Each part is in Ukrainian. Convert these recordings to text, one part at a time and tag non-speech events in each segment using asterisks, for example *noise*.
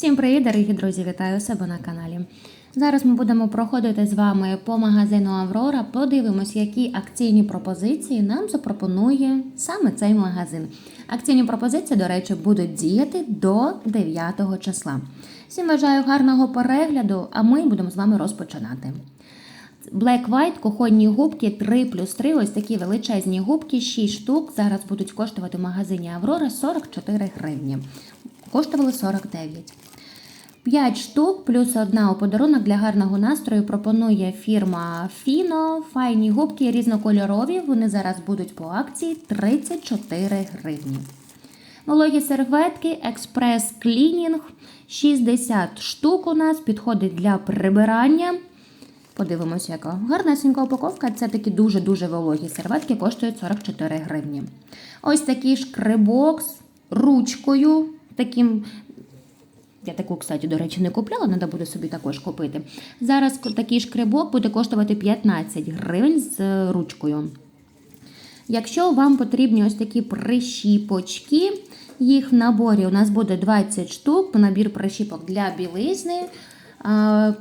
Всім привіт, дорогі друзі! Вітаю себе на каналі. Зараз ми будемо проходити з вами по магазину Аврора. Подивимось, які акційні пропозиції нам запропонує саме цей магазин. Акційні пропозиції, до речі, будуть діяти до 9 числа. Всім бажаю гарного перегляду, а ми будемо з вами розпочинати. Black White кухонні губки 3 плюс 3, ось такі величезні губки, 6 штук. Зараз будуть коштувати в магазині Аврора 44 гривні. Коштували 49. 5 штук плюс одна у подарунок для гарного настрою пропонує фірма Fino. Файні губки різнокольорові. Вони зараз будуть по акції 34 гривні. Вологі серветки Експрес Клінінг 60 штук у нас підходить для прибирання. Подивимося, яка гарнесенька упаковка. Це такі дуже-дуже вологі серветки, коштують 44 гривні. Ось такий шкребок з ручкою. Таким, я таку, кстати, до речі, не купляла, треба буде собі також купити. Зараз такий шкребок буде коштувати 15 гривень з е, ручкою. Якщо вам потрібні ось такі прищіпочки, їх в наборі у нас буде 20 штук, набір прищіпок для білизни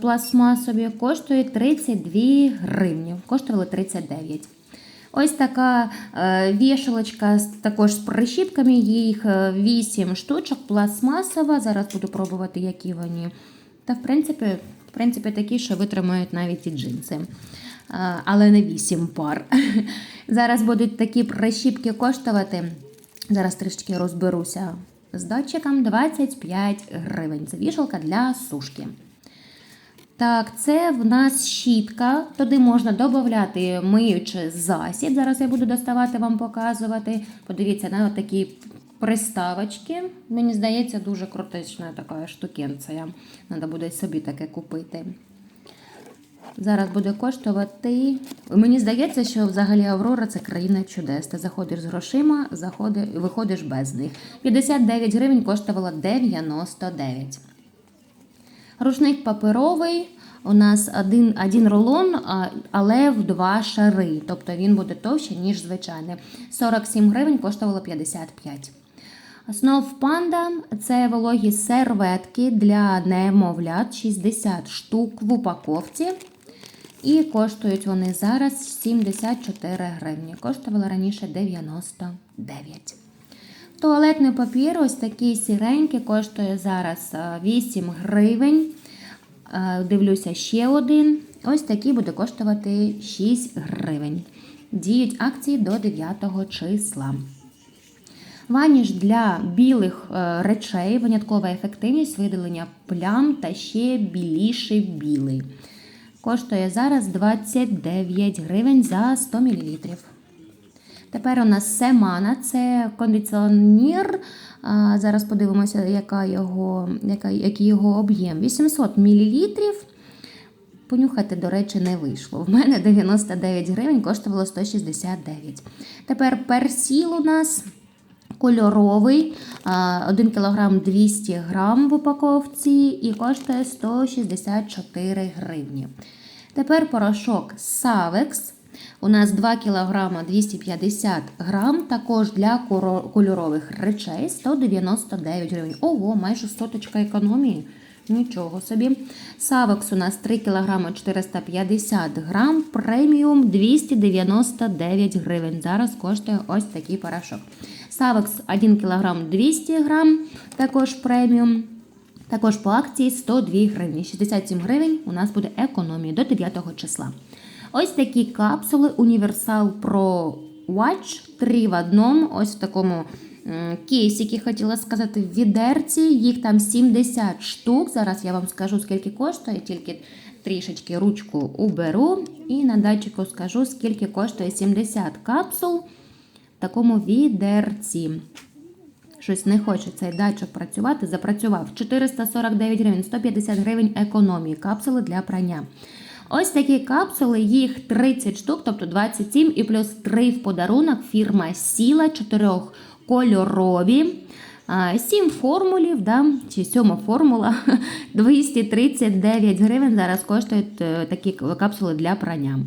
пластмасові коштує 32 гривні, коштували 39. Ось така е, вішалочка також з прищіпками, їх 8 штучок, пластмасова. Зараз буду пробувати, які вони. Та, в принципі, в принципі, такі, що витримають навіть і джинси. Е, але не 8 пар. *laughs* Зараз будуть такі прищіпки коштувати. Зараз трішки розберуся з датчиком 25 гривень. Це вішалка для сушки. Так, це в нас щітка. Туди можна додати миючий засіб. Зараз я буду доставати вам показувати. Подивіться на такі приставочки. Мені здається, дуже крутична така штукенція. Треба буде собі таке купити. Зараз буде коштувати. Мені здається, що взагалі Аврора це країна чудес. Ти заходиш з грошима, заходи, виходиш без них. 59 гривень коштувала 99. Рушник паперовий. У нас один, один рулон, але в два шари. Тобто він буде товще, ніж звичайний. 47 гривень коштувало 55. Основ панда це вологі серветки для немовлят 60 штук в упаковці. І коштують вони зараз 74 гривні. Коштували раніше 99. Туалетний папір, ось такий сіренький, коштує зараз 8 гривень. Е, Дивлюся ще один. Ось такий буде коштувати 6 гривень. Діють акції до 9 числа. Ваніш для білих е, речей, виняткова ефективність видалення плям та ще біліший білий. Коштує зараз 29 гривень за 100 мл. Тепер у нас семана, це кондиціонер. Зараз подивимося, яка його, яка, який його об'єм. 800 мл. Понюхати, до речі, не вийшло. В мене 99 гривень, коштувало 169. Тепер персіл у нас кольоровий, 1 кг 200 грам в упаковці і коштує 164 гривні. Тепер порошок Савекс. У нас 2 кг 250 грам, також для кольорових речей 199 гривень. Ого, майже соточка економії. Нічого собі. Савекс у нас 3 кг 450 грам, преміум 299 гривень. Зараз коштує ось такий порошок. Савекс 1 кг 200 грам, також преміум. Також по акції 102 гривні. 67 гривень у нас буде економія до 9 числа. Ось такі капсули Universal Pro Watch 3 в одному. Ось в такому м, хотіла сказати, в відерці. Їх там 70 штук. Зараз я вам скажу, скільки коштує, тільки трішечки ручку уберу. І на датчику скажу, скільки коштує 70 капсул в такому відерці. Щось не хоче цей датчик працювати. Запрацював 449 гривень, 150 гривень економії. Капсули для прання. Ось такі капсули, їх 30 штук, тобто 27 і плюс 3 в подарунок. Фірма Сіла, 4 кольорові. 7 формулів, да, чи 7 формула *laughs* 239 гривень. Зараз коштують е, такі капсули для прання.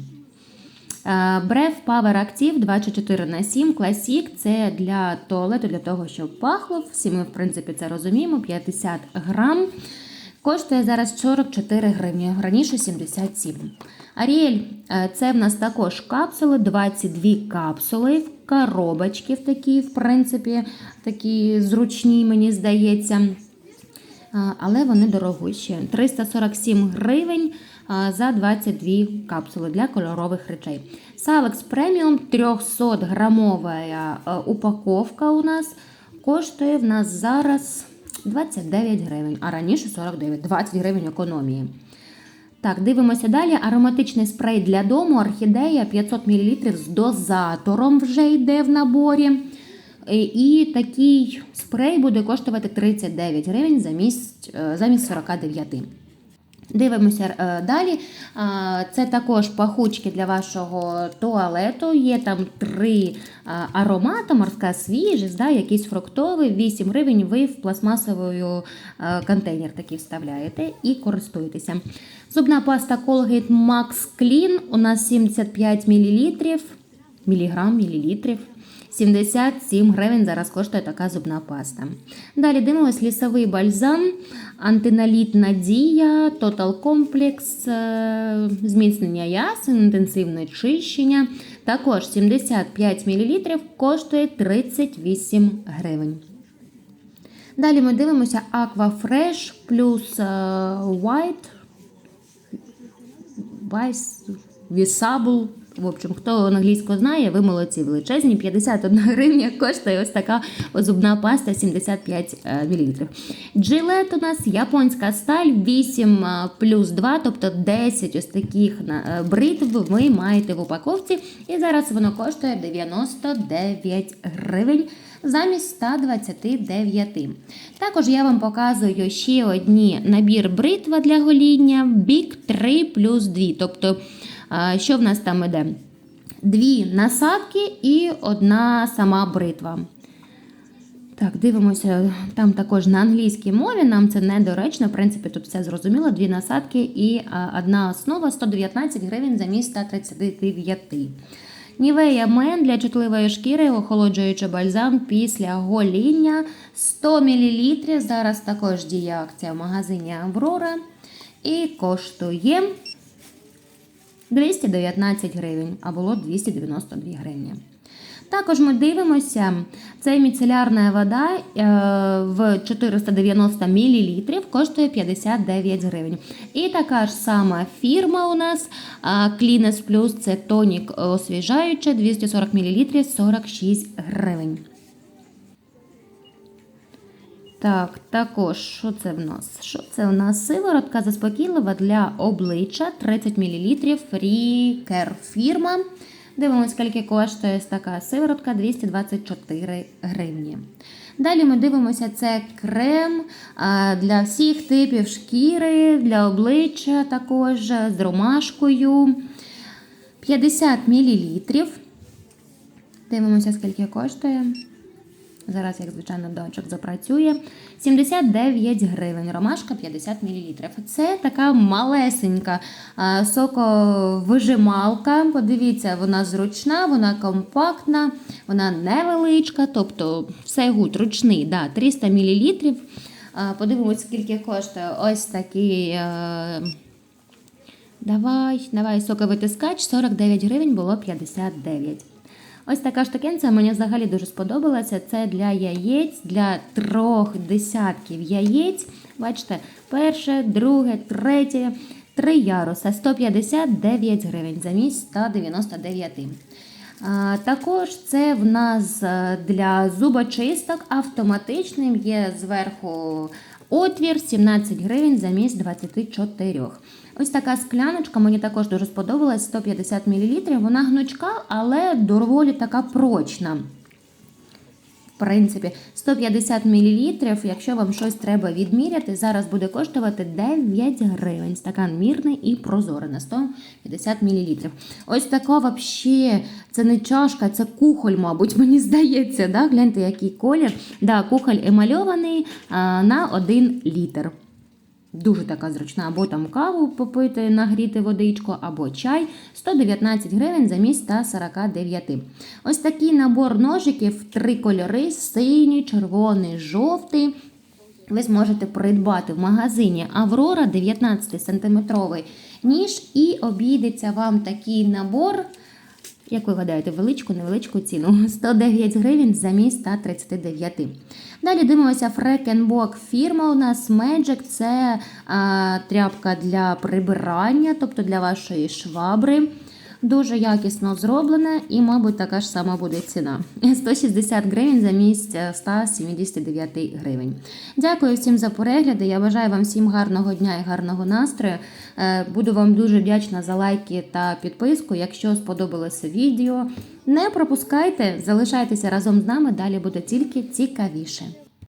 Брев Power Active 24 на 7 Classic це для туалету, для того, щоб пахло. Всі ми, в принципі, це розуміємо. 50 грам. Коштує зараз 44 гривні, раніше 77. Аріель е, це в нас також капсули, 22 капсули коробочки в такі, в принципі, такі зручні, мені здається. Але вони дорогущі. 347 гривень за 22 капсули для кольорових речей. Салекс преміум 300 грамова е, упаковка у нас коштує в нас зараз 29 гривень, а раніше 49, 20 гривень економії. Так, дивимося далі. Ароматичний спрей для дому орхідея 500 мл з дозатором вже йде в наборі. Е, І такий спрей буде коштувати 39 гривень замість, е, замість 49. Дивимося е, далі. Це також пахучки для вашого туалету. Є там три аромати: морська свіжість, да, якийсь фруктовий, 8 гривень. Ви в пластмасовий е, контейнер такий вставляєте і користуєтеся. Зубна паста Colgate Max Clean у нас 75 мл, міліграм, мілілітрів. 77 гривень зараз коштує така зубна паста. Далі дивимось лісовий бальзам, антиналіт Надія, Total Complex, е, зміцнення ясен, інтенсивне чищення. Також 75 мл коштує 38 гривень. Далі ми дивимося Aquafresh плюс е, White, Visable. В общем, хто англійську знає, ви молодці величезні. 51 *laughs* гривня коштує ось така зубна паста 75 мл. Джилет у нас японська сталь 8 е, плюс 2, тобто 10 ось таких е, бритв ви маєте в упаковці. І зараз воно коштує 99 гривень. Замість 129. Також я вам показую ще одні набір бритва для гоління Big 3 плюс 2. Тобто Що в нас там іде? Дві насадки і одна сама бритва. Так, дивимося, там також на англійській мові, нам це недоречно, в принципі, тут все зрозуміло. Дві насадки і одна основа 119 гривень замість 139. Нівея Мен для чутливої шкіри, охолоджуючий бальзам після гоління 100 мл. Зараз також діє акція в магазині Аврора. І коштує 219 гривень, а було 292 гривні. Також ми дивимося, це міцелярна вода е, в 490 мл коштує 59 гривень. І така ж сама фірма у нас Cleanest Plus, це тонік освіжаючий 240 мл 46 гривень. Так, також, що це в нас? Що це у нас? Сиворотка заспокійлива для обличчя 30 мл Free Care фірма. Дивимося, скільки коштує така сиворотка 224 гривні. Далі ми дивимося, це крем для всіх типів шкіри, для обличчя також з ромашкою 50 мл. Дивимося, скільки коштує. Зараз, як звичайно, дочок запрацює. 79 гривень, ромашка 50 мл. Це така малесенька соковижималка. Подивіться, вона зручна, вона компактна, вона невеличка, тобто все гуд, ручний, да, 300 мл. Подивимось, скільки коштує ось такий. Давай, давай, соковитискач 49 гривень було 59. Ось така штукенця мені взагалі дуже сподобалася. Це для яєць, для трьох десятків яєць. Бачите, перше, друге, третє, три яруса 159 гривень замість 199. А, також це в нас е, для зубочисток автоматичним є зверху отвір 17 гривень замість 24. Ось така скляночка, мені також дуже сподобалась 150 мл. Вона гнучка, але доволі така прочна. Принципі, 150 мл, якщо вам щось треба відміряти, зараз буде коштувати 9 гривень. Стакан мірний і прозорий на 150 мл. Ось така взагалі, це не чашка, це кухоль, мабуть, мені здається. Да? Гляньте, який колір. Да, Кухоль емальований а, на 1 літр. Дуже така зручна, або там каву попити, нагріти водичку, або чай 119 гривень замість 149. Ось такий набор ножиків, три кольори: синій, червоний, жовтий. Ви зможете придбати в магазині Аврора 19 сантиметровий ніж і обійдеться вам такий набор. Як ви гадаєте, величку, невеличку ціну *laughs* 109 гривень замість 139. Далі дивимося Фрекенбок фірма. У нас Magic це а, тряпка для прибирання, тобто для вашої швабри. Дуже якісно зроблена і, мабуть, така ж сама буде ціна. *laughs* 160 гривень замість 179 гривень. Дякую всім за перегляди. Я бажаю вам всім гарного дня і гарного настрою. Е, Буду вам дуже вдячна за лайки та підписку. Якщо сподобалося відео, не пропускайте, залишайтеся разом з нами. Далі буде тільки цікавіше.